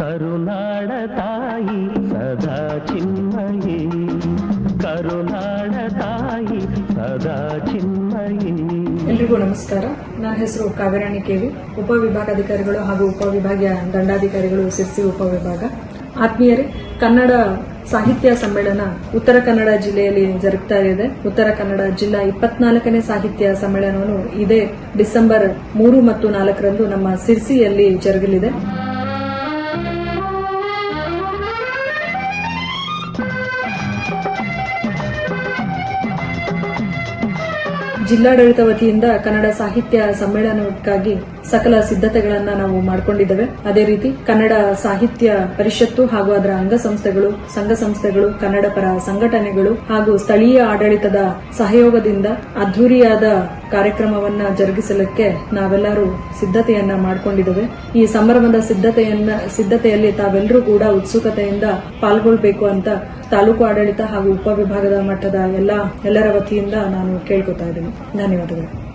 ಕರುನಾಡ ತಾಯಿ ಸದಾ ಕರುನಾಡ ತಾಯಿ ಸದಾ ಎಲ್ರಿಗೂ ನಮಸ್ಕಾರ. ನನ್ನ ಹೆಸರು ಕಾವೇರಾಣಿ ಕೆವಿ. ಉಪವಿಭಾಗಾಧಿಕಾರಿಗಳು ಹಾಗೂ ಉಪವಿಭಾಗೀಯ ದಂಡಾಧಿಕಾರಿಗಳು ಸಿರ್ಸಿ ಉಪವಿಭಾಗ. ಆತ್ಮೀಯರೇ, ಕನ್ನಡ ಸಾಹಿತ್ಯ ಸಮ್ಮೇಳನ ಉತ್ತರ ಕನ್ನಡ ಜಿಲ್ಲೆಯಲ್ಲಿ ಜರುಗ್ತಾ ಇದೆ. ಉತ್ತರ ಕನ್ನಡ ಜಿಲ್ಲಾ ಇಪ್ಪತ್ನಾಲ್ಕನೇ ಸಾಹಿತ್ಯ ಸಮ್ಮೇಳನವನ್ನು ಇದೇ ಡಿಸೆಂಬರ್ ಮೂರು ಮತ್ತು ನಾಲ್ಕರಂದು ನಮ್ಮ ಸಿರ್ಸಿಯಲ್ಲಿ ಜರುಗಲಿದೆ. ಜಿಲ್ಲಾಡಳಿತ ವತಿಯಿಂದ ಕನ್ನಡ ಸಾಹಿತ್ಯ ಸಮ್ಮೇಳನಕ್ಕಾಗಿ ಸಕಲ ಸಿದ್ಧತೆಗಳನ್ನ ನಾವು ಮಾಡಿಕೊಂಡಿದ್ದೇವೆ. ಅದೇ ರೀತಿ ಕನ್ನಡ ಸಾಹಿತ್ಯ ಪರಿಷತ್ತು ಹಾಗೂ ಅದರ ಅಂಗಸಂಸ್ಥೆಗಳು, ಸಂಘ ಸಂಸ್ಥೆಗಳು, ಕನ್ನಡ ಪರ ಸಂಘಟನೆಗಳು ಹಾಗೂ ಸ್ಥಳೀಯ ಆಡಳಿತದ ಸಹಯೋಗದಿಂದ ಅದ್ದೂರಿಯಾದ ಕಾರ್ಯಕ್ರಮವನ್ನ ಜರುಗಿಸಲಿಕ್ಕೆ ನಾವೆಲ್ಲರೂ ಸಿದ್ಧತೆಯನ್ನ ಮಾಡಿಕೊಂಡಿದ್ದೇವೆ. ಈ ಸಂಭ್ರಮದ ಸಿದ್ಧತೆಯನ್ನ, ಸಿದ್ಧತೆಯಲ್ಲಿ ತಾವೆಲ್ಲರೂ ಕೂಡ ಉತ್ಸುಕತೆಯಿಂದ ಪಾಲ್ಗೊಳ್ಬೇಕು ಅಂತ ತಾಲೂಕು ಆಡಳಿತ ಹಾಗೂ ಉಪವಿಭಾಗದ ಮಟ್ಟದ ಎಲ್ಲ ಎಲ್ಲರ ವತಿಯಿಂದ ನಾನು ಕೇಳ್ಕೊತಾ ಇದ್ದೀನಿ. ಧನ್ಯವಾದಗಳು.